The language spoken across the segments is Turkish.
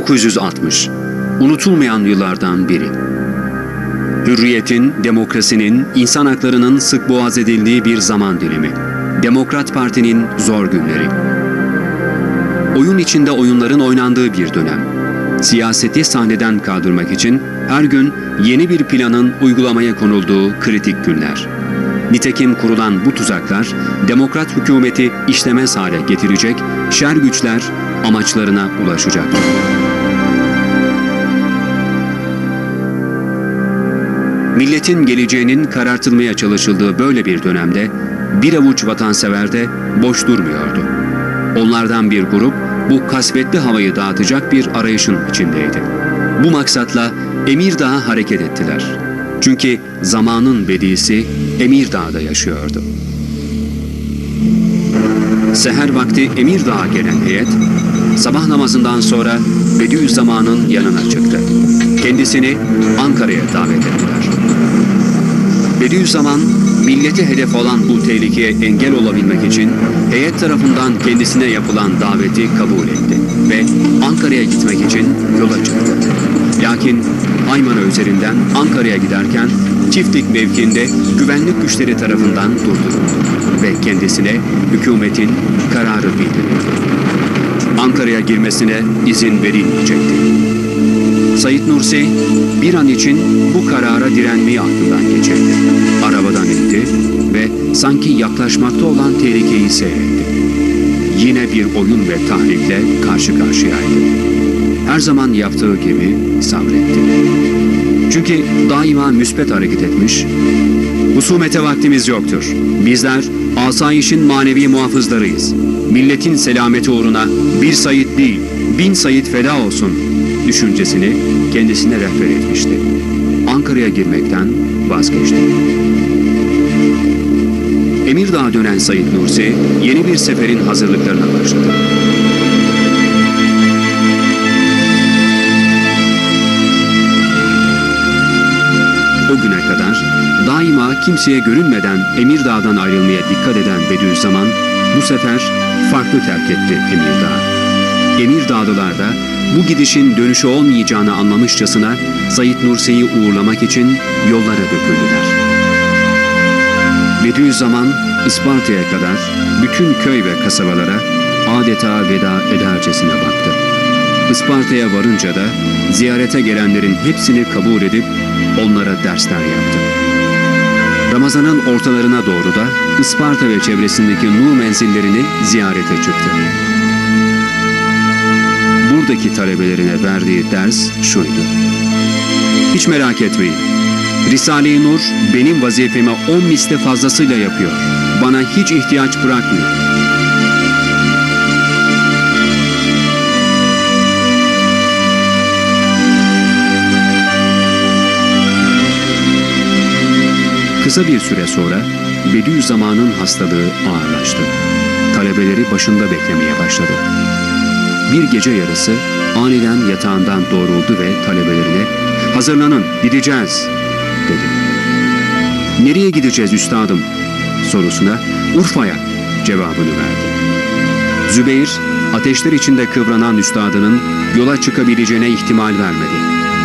1960. Unutulmayan yıllardan biri. Hürriyetin, demokrasinin, insan haklarının sık boğaz edildiği bir zaman dilimi. Demokrat Parti'nin zor günleri. Oyun içinde oyunların oynandığı bir dönem. Siyaseti sahneden kaldırmak için her gün yeni bir planın uygulamaya konulduğu kritik günler. Nitekim kurulan bu tuzaklar demokrat hükümeti işlemez hale getirecek, şer güçler amaçlarına ulaşacaktı. Milletin geleceğinin karartılmaya çalışıldığı böyle bir dönemde bir avuç vatansever de boş durmuyordu. Onlardan bir grup bu kasvetli havayı dağıtacak bir arayışın içindeydi. Bu maksatla Emirdağ'a hareket ettiler. Çünkü zamanın bedisi Emirdağ'da yaşıyordu. Seher vakti Emirdağ'a gelen heyet, sabah namazından sonra Bediüzzaman'ın yanına çıktı. Kendisini Ankara'ya davet ettiler. Bediüzzaman, millete hedef olan bu tehlikeye engel olabilmek için heyet tarafından kendisine yapılan daveti kabul etti ve Ankara'ya gitmek için yola çıktı. Lakin Aymara üzerinden Ankara'ya giderken çiftlik mevkiinde güvenlik güçleri tarafından durduruldu ve kendisine hükümetin kararı bildirildi. Ankara'ya girmesine izin verilmeyecekti. Sayit Nursi bir an için bu karara direnmeyi aklından geçirdi. Arabadan indi ve sanki yaklaşmakta olan tehlikeyi seyretti. Yine bir oyun ve tahrikle karşı karşıyaydı. Her zaman yaptığı gibi sabretti. Çünkü daima müspet hareket etmiş, husumete vaktimiz yoktur. Bizler asayişin manevi muhafızlarıyız. Milletin selameti uğruna bir sayit değil, bin sayit feda olsun düşüncesini kendisine rehber etmişti. Ankara'ya girmekten vazgeçti. Emirdağ'a dönen Sayit Nursi yeni bir seferin hazırlıklarına başladı. O güne kadar daima kimseye görünmeden Emirdağ'dan ayrılmaya dikkat eden Bediüzzaman bu sefer farklı terk etti Emirdağ'ı. Emirdağlılar da bu gidişin dönüşü olmayacağını anlamışçasına Sayit Nursi'yi uğurlamak için yollara döküldüler. Bediüzzaman Isparta'ya kadar bütün köy ve kasabalara adeta veda edercesine baktı. Isparta'ya varınca da ziyarete gelenlerin hepsini kabul edip onlara dersler yaptı. Ramazan'ın ortalarına doğru da Isparta ve çevresindeki Nur menzillerini ziyarete çıktı. Buradaki talebelerine verdiği ders şuydu. Hiç merak etmeyin. Risale-i Nur benim vazifemi on misli fazlasıyla yapıyor. Bana hiç ihtiyaç bırakmıyor. Kısa bir süre sonra Bediüzzaman'ın hastalığı ağırlaştı. Talebeleri başında beklemeye başladı. Bir gece yarısı aniden yatağından doğruldu ve talebelerine "Hazırlanın, gideceğiz." dedi. "Nereye gideceğiz üstadım?" sorusuna "Urfa'ya." cevabını verdi. Zübeyir, ateşler içinde kıvranan üstadının yola çıkabileceğine ihtimal vermedi.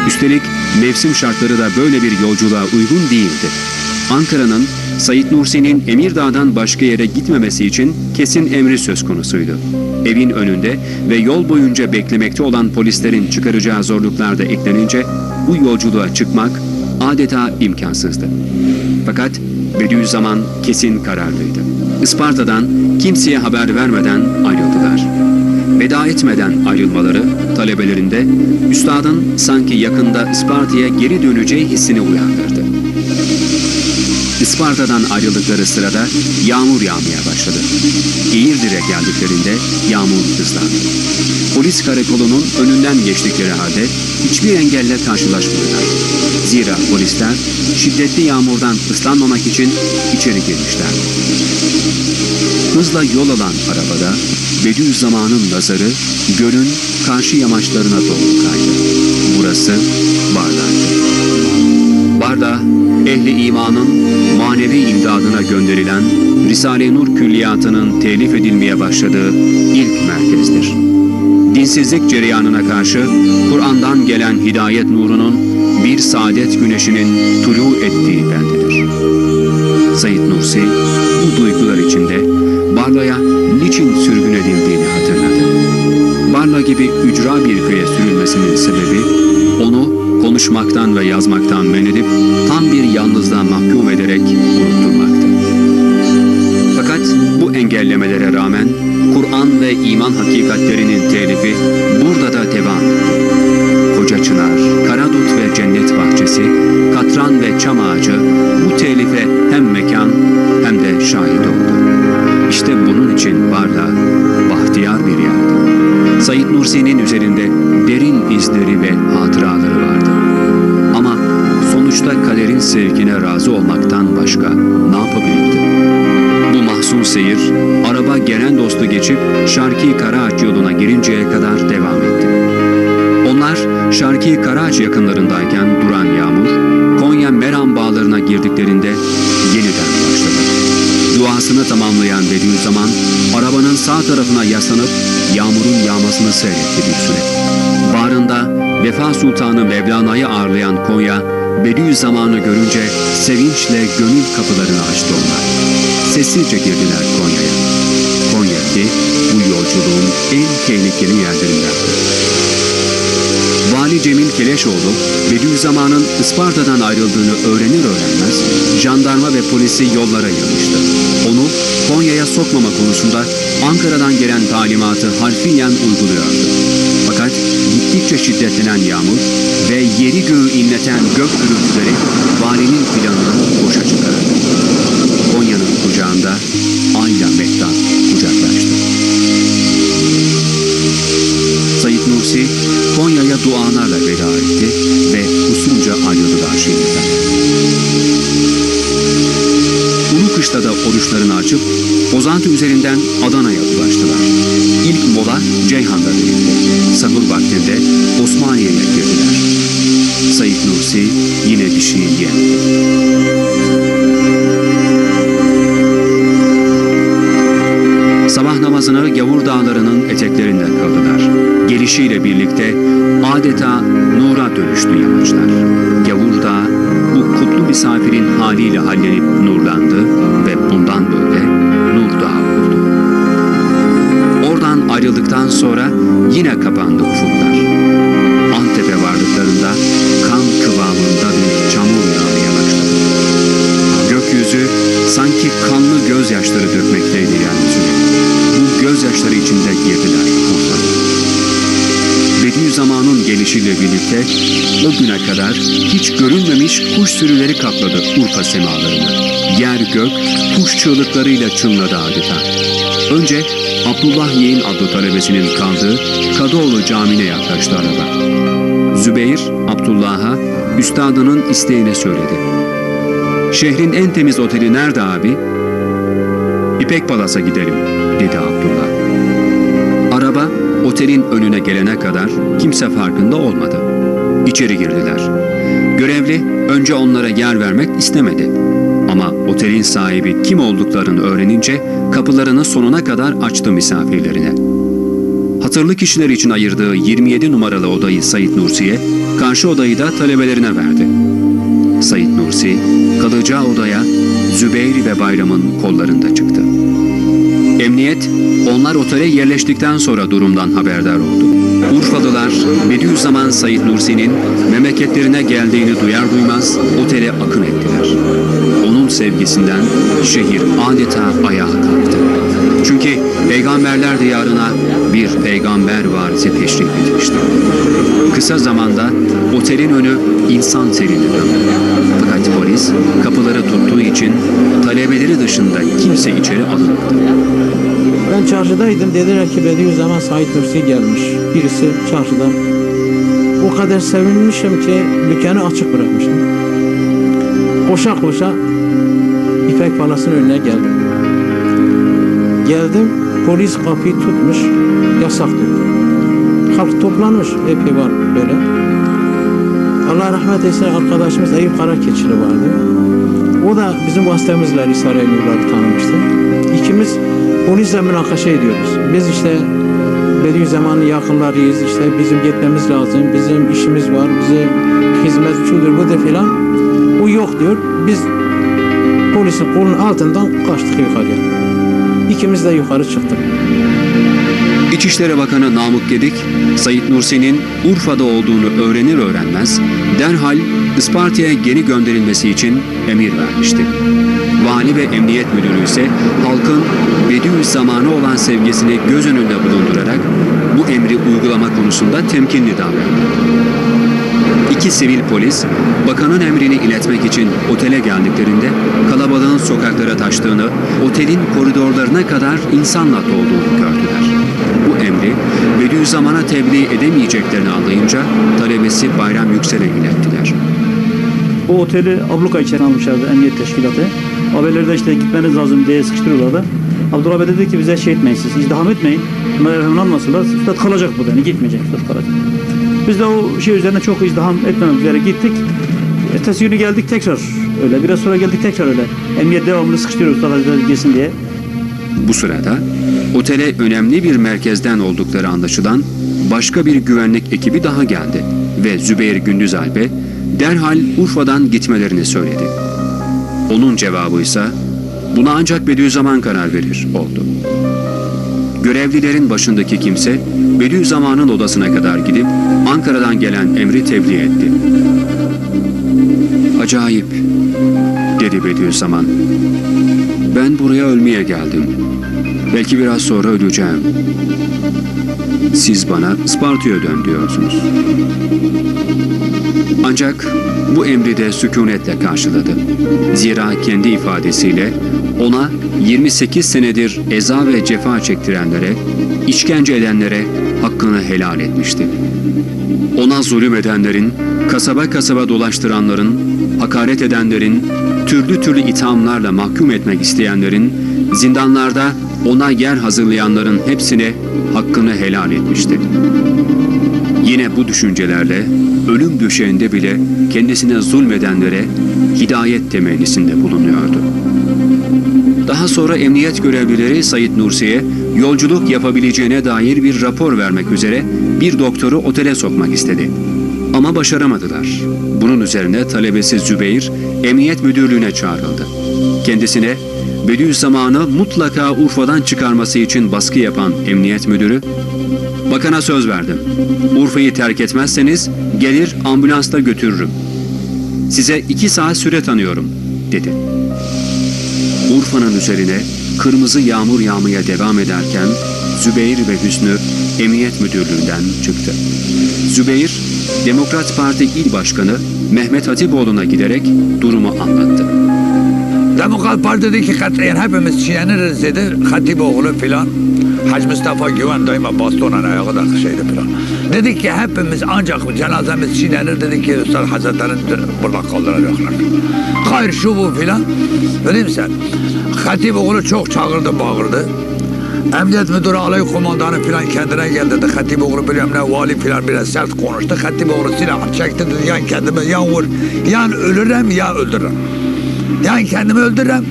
Üstelik mevsim şartları da böyle bir yolculuğa uygun değildi. Ankara'nın Sayit Nursi'nin Emirdağ'dan başka yere gitmemesi için kesin emri söz konusuydu. Evin önünde ve yol boyunca beklemekte olan polislerin çıkaracağı zorluklar da eklenince bu yolculuğa çıkmak adeta imkansızdı. Fakat Bediüzzaman kesin kararlıydı. Isparta'dan kimseye haber vermeden ayrıldılar. Veda etmeden ayrılmaları talebelerinde üstadın sanki yakında Isparta'ya geri döneceği hissini uyandırdı. Isparta'dan ayrıldıkları sırada yağmur yağmaya başladı. Eğirdir'e geldiklerinde yağmur hızlandı. Polis karakolunun önünden geçtikleri halde hiçbir engelle karşılaşmadılar. Zira polisler şiddetli yağmurdan ıslanmamak için içeri girmişler. Hızla yol alan arabada Bediüzzaman'ın nazarı gölün karşı yamaçlarına doğru kaydı. Burası Barda'ydı. Barda, ehli imanın manevi imdadına gönderilen Risale-i Nur külliyatının telif edilmeye başladığı ilk merkezdir. dinsizlik cereyanına karşı Kur'an'dan gelen hidayet nurunun bir saadet güneşinin tulu ettiği bendedir. Said Nursi bu duygular içinde Barla'ya niçin sürgün edildiğini hatırladı. Barla gibi ücra bir köye sürülmesinin sebebi onu konuşmaktan ve yazmaktan men edip Tamamlayan Bediüzzaman, arabanın sağ tarafına yaslanıp yağmurun yağmasını seyretti bir süre. Bağrında Vefa Sultanı Mevlana'yı ağırlayan Konya, Bediüzzaman'ı görünce sevinçle gönül kapılarını açtı onlar. Sessizce girdiler Konya'ya. Konya ki bu yolculuğun en tehlikeli yerlerindendi. Vali Cemil Keleşoğlu, Bediüzzaman'ın Isparta'dan ayrıldığını öğrenir öğrenmez, jandarma ve polisi yollara yığmıştı. Onu Konya'ya sokmama konusunda Ankara'dan gelen talimatı harfiyen uyguluyordu. Fakat gittikçe şiddetlenen yağmur ve yeri göğü inleten gök gürültüleri valinin planını Kışta da oruçlarını açıp Pozantı üzerinden Adana'ya ulaştılar. İlk mola Ceyhan'da verildi. Sahur vaktinde Osmaniye'ye girdiler. Said Nursi yine bir şey yiyemedi. Sabah namazını Gavur Dağları'nın eteklerinde kıldılar. Gelişiyle birlikte adeta nura dönüştü yamaçlar. Misafirin haliyle hallenip nurlandı ve bundan böyle Nur Dağı oldu. Oradan ayrıldıktan sonra yine kapandı ufuklar. Antep'e vardıklarında kan kıvamında bir çamur yağmaya başladı. Gökyüzü sanki kanlı gözyaşları dökmekteydi yeryüzüne. Bu gözyaşları içinde girdiler Gelişiyle birlikte o güne kadar hiç görülmemiş kuş sürüleri kapladı Urfa semalarını. Yer gök kuş çığlıklarıyla çınladı adeta. Önce Abdullah Yeğen adlı talebesinin kaldığı Kadıoğlu Camii'ne yaklaştı araba. Zübeyir, Abdullah'a üstadının isteğini söyledi. Şehrin en temiz oteli nerede abi? İpek Palas'a gidelim, dedi Abdullah. Otelin önüne gelene kadar kimse farkında olmadı. İçeri girdiler. Görevli önce onlara yer vermek istemedi. Ama otelin sahibi kim olduklarını öğrenince kapılarını sonuna kadar açtı misafirlerine. Hatırlı kişiler için ayırdığı 27 numaralı odayı Said Nursi'ye, karşı odayı da talebelerine verdi. Said Nursi, kalacağı odaya Zübeyir ve Bayram'ın kollarında çıktı. Emniyet, onlar otele yerleştikten sonra durumdan haberdar oldu. Urfalılar, Bediüzzaman Said Nursi'nin memleketlerine geldiğini duyar duymaz otele akın ettiler. Onun sevgisinden şehir adeta ayağa kalktı. Çünkü peygamberler diyarına bir peygamber varisi teşrif etmişti. Kısa zamanda otelin önü insan döndü. Fakat polis kapıları tuttuğu için talebeleri dışında kimse içeri alınmadı. Ben çarşıdaydım. Dediler ki Bediüzzaman Said Nursi gelmiş. Birisi çarşıda. O kadar sevinmişim ki dükkanı açık bırakmıştım. Koşa koşa İpek Palas'ın önüne geldim. Geldim. Polis kapıyı tutmuş. Yasak diyor. Halk toplanmış. Epey var böyle. Allah rahmet eylesin arkadaşımız Eyüp Karakeçili vardı. O da bizim vasıtamızla Risale-i Nur'ları tanımıştı. İkimiz polisle münakaşa ediyoruz. Biz işte Bediüzzaman'ın yakınlarıyız. İşte bizim gitmemiz lazım. Bizim işimiz var. Bize hizmet şudur budur filan. O yok diyor. Biz polisin kolunun altından kaçtık yukarıya. İkimiz de yukarı çıktık. İçişleri Bakanı Namık Gedik, Sayit Nursi'nin Urfa'da olduğunu öğrenir öğrenmez derhal Isparta'ya geri gönderilmesi için emir vermişti. Vali ve emniyet müdürü ise halkın Bediüzzaman'a olan sevgisini göz önünde bulundurarak bu emri uygulama konusunda temkinli davrandı. İki sivil polis, bakanın emrini iletmek için otele geldiklerinde kalabalığın sokaklara taştığını, otelin koridorlarına kadar insanla dolduğunu gördüler. Bu emri Bediüzzaman'a tebliğ edemeyeceklerini anlayınca talebesi Bayram Yüksel'e ilettiler. O oteli abluka içine almışlardı emniyet teşkilatı. Haberlerde işte gitmeniz lazım diye sıkıştırıyorlardı. Abdullah Bey dedi ki bize şey etmeyin siz, izdiham etmeyin. Bunlar hemen almasınlar. Üstad kalacak burada. Yani gitmeyecek Üstad kalacak. Biz de o şey üzerine çok izdiham etmemek üzere gittik. Ertesi günü geldik tekrar öyle. Biraz sonra geldik tekrar öyle. Emniyet devamlı sıkıştırıyor Üstad Hazretleri gelsin diye. Bu sırada otele önemli bir merkezden oldukları anlaşılan başka bir güvenlik ekibi daha geldi ve Zübeyir Gündüzalp'e derhal Urfa'dan gitmelerini söyledi. Onun cevabı ise buna ancak Bediüzzaman karar verir oldu. Görevlilerin başındaki kimse Bediüzzaman'ın odasına kadar gidip Ankara'dan gelen emri tebliğ etti. Acayip, dedi Bediüzzaman. Ben buraya ölmeye geldim. Belki biraz sonra öleceğim. Siz bana Isparta'ya dön diyorsunuz. Ancak bu emri de sükunetle karşıladı. Zira kendi ifadesiyle ona 28 senedir eza ve cefa çektirenlere, işkence edenlere hakkını helal etmişti. Ona zulüm edenlerin, kasaba kasaba dolaştıranların, hakaret edenlerin, türlü türlü ithamlarla mahkum etmek isteyenlerin, zindanlarda ona yer hazırlayanların hepsine hakkını helal etmişti. Yine bu düşüncelerle ölüm döşeğinde bile kendisine zulmedenlere hidayet temennisinde bulunuyordu. Daha sonra emniyet görevlileri Sayit Nursi'ye yolculuk yapabileceğine dair bir rapor vermek üzere bir doktoru otele sokmak istedi. Ama başaramadılar. Bunun üzerine talebesi Zübeyir emniyet müdürlüğüne çağrıldı. Kendisine Bediüzzaman'ı mutlaka Urfa'dan çıkarması için baskı yapan emniyet müdürü Bakana söz verdim. Urfa'yı terk etmezseniz gelir ambulansla götürürüm. Size iki saat süre tanıyorum, dedi. Urfa'nın üzerine kırmızı yağmur yağmaya devam ederken Zübeyir ve Hüsnü Emniyet Müdürlüğü'nden çıktı. Zübeyir, Demokrat Parti İl Başkanı Mehmet Hatipoğlu'na giderek durumu anlattı. Demokrat Parti dedi ki katiyen hepimiz çiğneniriz dedi. Hatipoğlu filan. Hacı Mustafa Güven daima bastonla ayağı da şeydi filan. Dedi ki hepimiz ancak cenazemiz çiğnenir dedi ki Üstad Hazretleri'nin burada kaldıracaklar. Hayır şu bu filan. Bileyim sen. Hatipoğlu çok çağırdı bağırdı. Emniyet müdürü alay komandanı filan kendine geldi dedi. Hatipoğlu biliyorum ne vali filan biraz sert konuştu. Hatipoğlu silah çekti dedi. Yan kendimi yan vur. Yan ölürüm ya öldürürüm. Ya kendimi öldürürüm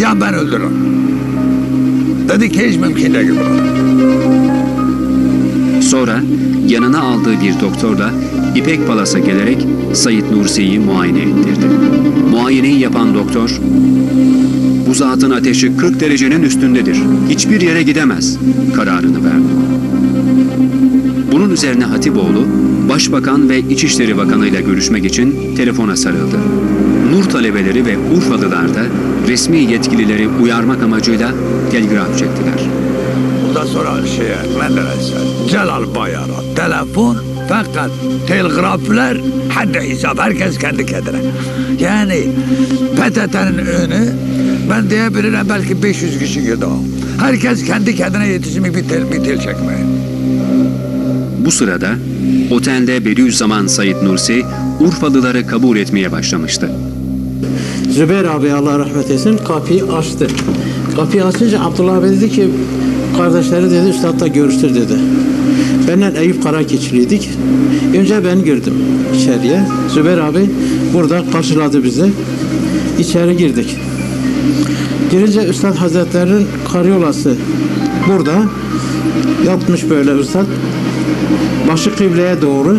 ya ben öldürürüm. Dedi ki hiç mümkün değil. Sonra yanına aldığı bir doktorla İpek Palas'a gelerek Sayit Nursi'yi muayene ettirdi. Muayeneyi yapan doktor, bu zatın ateşi 40 derecenin üstündedir. Hiçbir yere gidemez kararını verdi. Bunun üzerine Hatipoğlu, Başbakan ve İçişleri Bakanı ile görüşmek için telefona sarıldı. Nur talebeleri ve Urfalılar da resmi yetkilileri uyarmak amacıyla telgraf çektiler. Bundan sonra şeye Menderes'e Celal Bayar'a telefon fakat telgraflar haddi hesap herkes kendi kendine. Yani PTT'nin önü ben diyebilirim belki 500 kişi girdi o. Herkes kendi kendine yetişimi bir tel, bir tel çekmeye. Bu sırada otelde Bediüzzaman Said Nursi Urfalıları kabul etmeye başlamıştı. Zübeyir abi Allah rahmet etsin kapıyı açtı. Kapıyı açınca Abdullah abi dedi ki kardeşleri dedi üstadla görüştür dedi. Benden Eyüp Karakeçiliydik. Önce ben girdim içeriye. Zübeyir abi burada karşıladı bizi. İçeri girdik. Girince Üstad Hazretleri'nin karyolası burada yatmış böyle üstad. Başı kıbleye doğru.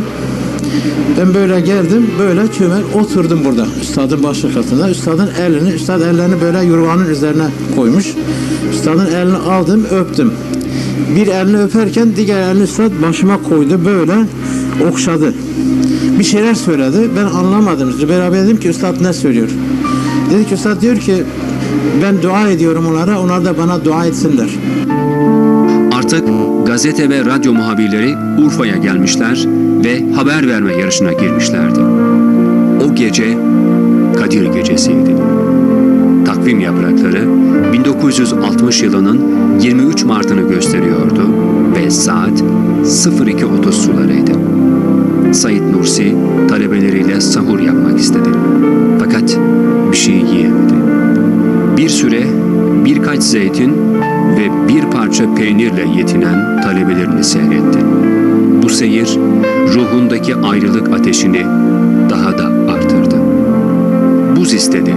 Ben böyle geldim, böyle çömel oturdum burada. Üstadın başı katında. Üstadın elini, üstad ellerini böyle yorganın üzerine koymuş. Üstadın elini aldım, öptüm. Bir elini öperken diğer elini üstad başıma koydu, böyle okşadı. Bir şeyler söyledi, ben anlamadım. Abi dedim ki üstad ne söylüyor? Dedi ki üstad diyor ki ben dua ediyorum onlara, onlar da bana dua etsinler. Artık gazete ve radyo muhabirleri Urfa'ya gelmişler ve haber verme yarışına girmişlerdi. O gece Kadir Gecesi'ydi. Takvim yaprakları 1960 yılının 23 Mart'ını gösteriyordu ve saat 02.30 sularıydı. Said Nursi talebeleriyle sahur yapmak istedi. Fakat bir şey yiyemedi. Bir süre birkaç zeytin ve bir parça peynirle yetinen talebelerini seyretti. Bu seyir ruhundaki ayrılık ateşini daha da artırdı. Buz istedi.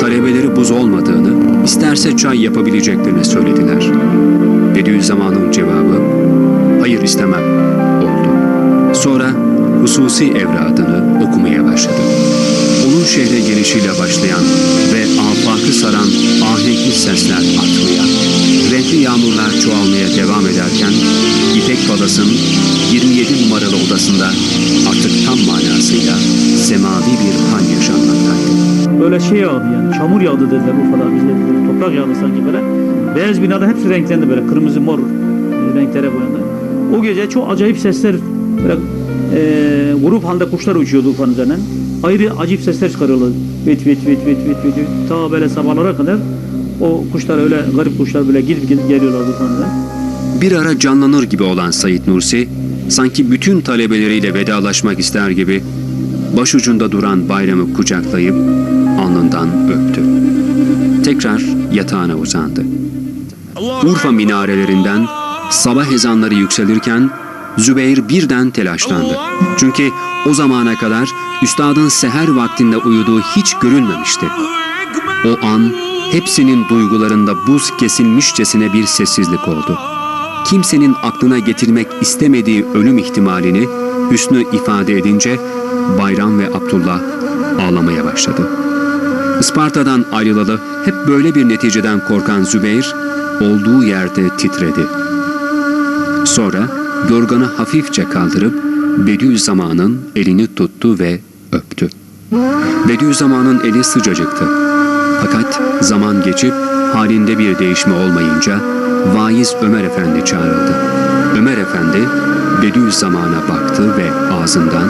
Talebeleri buz olmadığını, isterse çay yapabileceklerini söylediler. Bediüzzaman'ın cevabı, hayır istemem oldu. Sonra hususi evradını okumaya başladı. Şehre gelişiyle başlayan ve afakı saran ahenkli sesler artmaya, renkli yağmurlar çoğalmaya devam ederken İpek Palas'ın 27 numaralı odasında artık tam manasıyla semavi bir han yaşanmaktaydı. Böyle şey yağdı yani. Çamur yağdı dediler Urfa'da. Bizde böyle toprak yağdı sanki böyle. Beyaz binada hepsi renklendi böyle. Kırmızı mor e, renklere boyandı. O gece çok acayip sesler böyle e, grup halde kuşlar uçuyordu Urfa'nın üzerinden. Ayrı acayip sesler çıkarıyorlar. Vit vit vit vit vit vit. Ta böyle sabahlara kadar o kuşlar öyle garip kuşlar böyle gidip gidip geliyorlar Urfa'nın üzerinden. Bir ara canlanır gibi olan Said Nursi, sanki bütün talebeleriyle vedalaşmak ister gibi başucunda duran bayramı kucaklayıp alnından öptü. Tekrar yatağına uzandı. Urfa minarelerinden sabah ezanları yükselirken Zübeyir birden telaşlandı. Çünkü o zamana kadar üstadın seher vaktinde uyuduğu hiç görülmemişti. O an hepsinin duygularında buz kesilmişçesine bir sessizlik oldu. Kimsenin aklına getirmek istemediği ölüm ihtimalini Hüsnü ifade edince Bayram ve Abdullah ağlamaya başladı. Isparta'dan ayrılalı hep böyle bir neticeden korkan Zübeyir olduğu yerde titredi. Sonra yorganı hafifçe kaldırıp Bediüzzaman'ın elini tuttu ve öptü. Bediüzzaman'ın eli sıcacıktı. Fakat zaman geçip halinde bir değişme olmayınca vaiz Ömer Efendi çağrıldı. Ömer Efendi Bediüzzaman'a baktı ve ağzından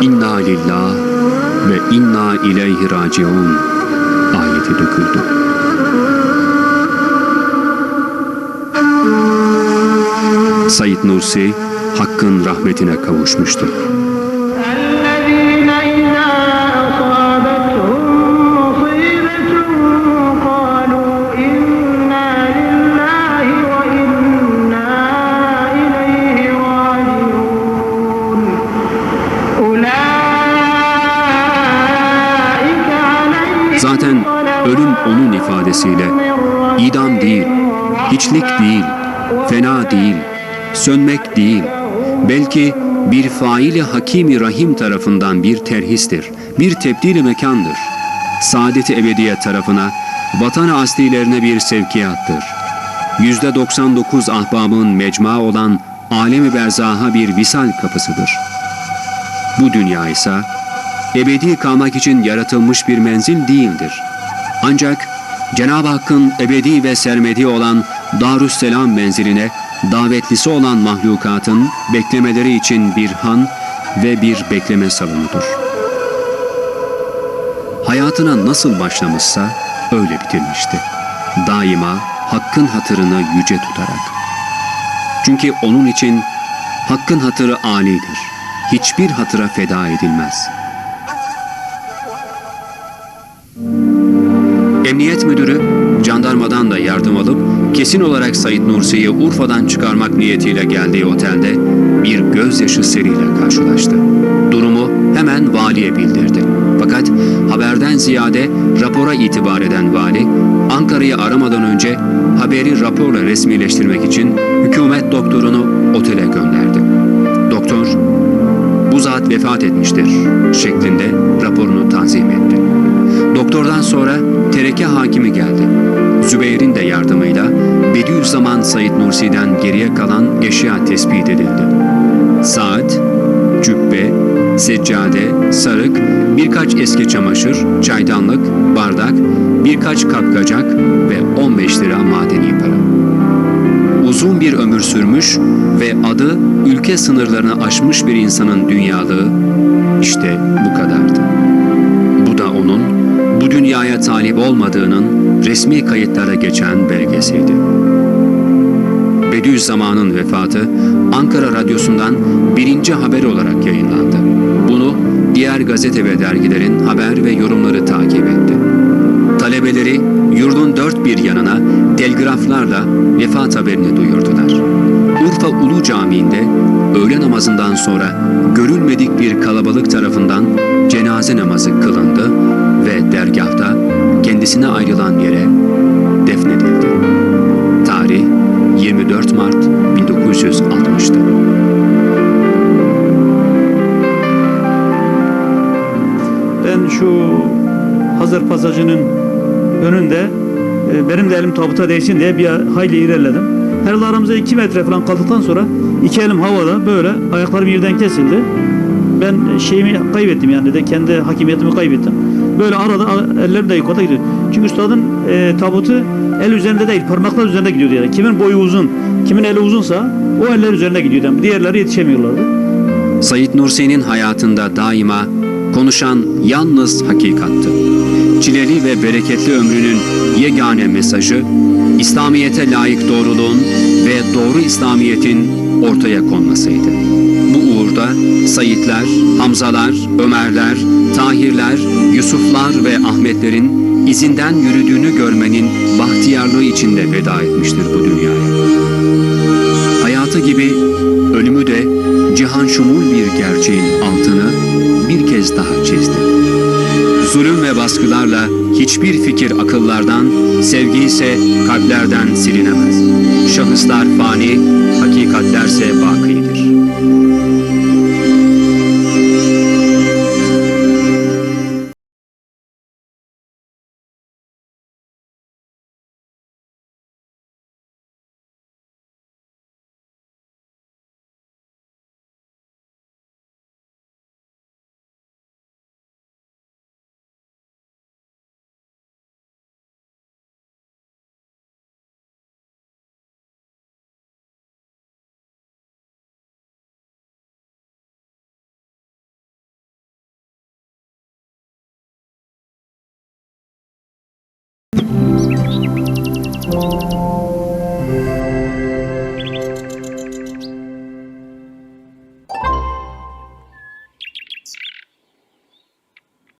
İnna lillah ve inna ileyhi raciun ayeti döküldü. Said Nursi Hakk'ın rahmetine kavuşmuştu. Zaten ölüm onun ifadesiyle idam değil, hiçlik değil, fena değil, sönmek değil, belki bir faili hakimi rahim tarafından bir terhistir, bir tebdili mekandır. Saadet-i ebediye tarafına, vatan aslilerine bir sevkiyattır. Yüzde 99 ahbabın mecma olan alemi berzaha bir visal kapısıdır. Bu dünya ise ebedi kalmak için yaratılmış bir menzil değildir. Ancak Cenab-ı Hakk'ın ebedi ve sermedi olan Darüsselam menziline davetlisi olan mahlukatın beklemeleri için bir han ve bir bekleme salonudur. Hayatına nasıl başlamışsa öyle bitirmişti. Daima Hakk'ın hatırını yüce tutarak. Çünkü onun için Hakk'ın hatırı âlidir. Hiçbir hatıra feda edilmez.'' Emniyet müdürü jandarmadan da yardım alıp kesin olarak Said Nursi'yi Urfa'dan çıkarmak niyetiyle geldiği otelde bir gözyaşı seriyle karşılaştı. Durumu hemen valiye bildirdi. Fakat haberden ziyade rapora itibar eden vali, Ankara'yı aramadan önce haberi raporla resmileştirmek için hükümet doktorunu otele gönderdi. Doktor, bu zat vefat etmiştir şeklinde raporunu tanzim etti. Doktordan sonra tereke hakimi geldi. Zübeyir'in de yardımıyla Bediüzzaman Said Nursi'den geriye kalan eşya tespit edildi. Saat, cübbe, seccade, sarık, birkaç eski çamaşır, çaydanlık, bardak, birkaç kapkacak ve 15 lira madeni para. Uzun bir ömür sürmüş ve adı ülke sınırlarını aşmış bir insanın dünyalığı işte bu kadardı. Bu da onun bu dünyaya talip olmadığının resmi kayıtlara geçen belgesiydi. Bediüzzaman'ın vefatı Ankara Radyosu'ndan birinci haber olarak yayınlandı. Bunu diğer gazete ve dergilerin haber ve yorumları takip etti. Talebeleri yurdun dört bir yanına telgraflarla vefat haberini duyurdular. Urfa Ulu Camii'nde öğle namazından sonra görülmedik bir kalabalık tarafından cenaze namazı kılındı kendisine ayrılan yere defnedildi. Tarih 24 Mart 1960'tı. Ben şu Hazır pasajının önünde e, benim de elim tabuta değsin diye bir hayli ilerledim. Herhalde aramızda iki metre falan kaldıktan sonra iki elim havada böyle ayaklarım birden kesildi. Ben şeyimi kaybettim yani de kendi hakimiyetimi kaybettim. Böyle arada ellerim de yukarıda gidiyor. Çünkü üstadın e, tabutu el üzerinde değil parmaklar üzerinde gidiyordu yani. Kimin boyu uzun, kimin eli uzunsa o eller üzerinde gidiyordu. Yani diğerleri yetişemiyorlardı. Said Nursi'nin hayatında daima konuşan yalnız hakikattı. Çileli ve bereketli ömrünün yegane mesajı, İslamiyet'e layık doğruluğun ve doğru İslamiyet'in ortaya konmasıydı. Bu uğurda Saidler, Hamzalar, Ömerler, Tahirler, Yusuflar ve Ahmetlerin izinden yürüdüğünü görmenin bahtiyarlığı içinde veda etmiştir bu dünyaya. Hayatı gibi ölümü de cihan şumul bir gerçeğin altını bir kez daha çizdi. Zulüm ve baskılarla hiçbir fikir akıllardan, sevgi ise kalplerden silinemez. Şahıslar fani, hakikatlerse bakidir.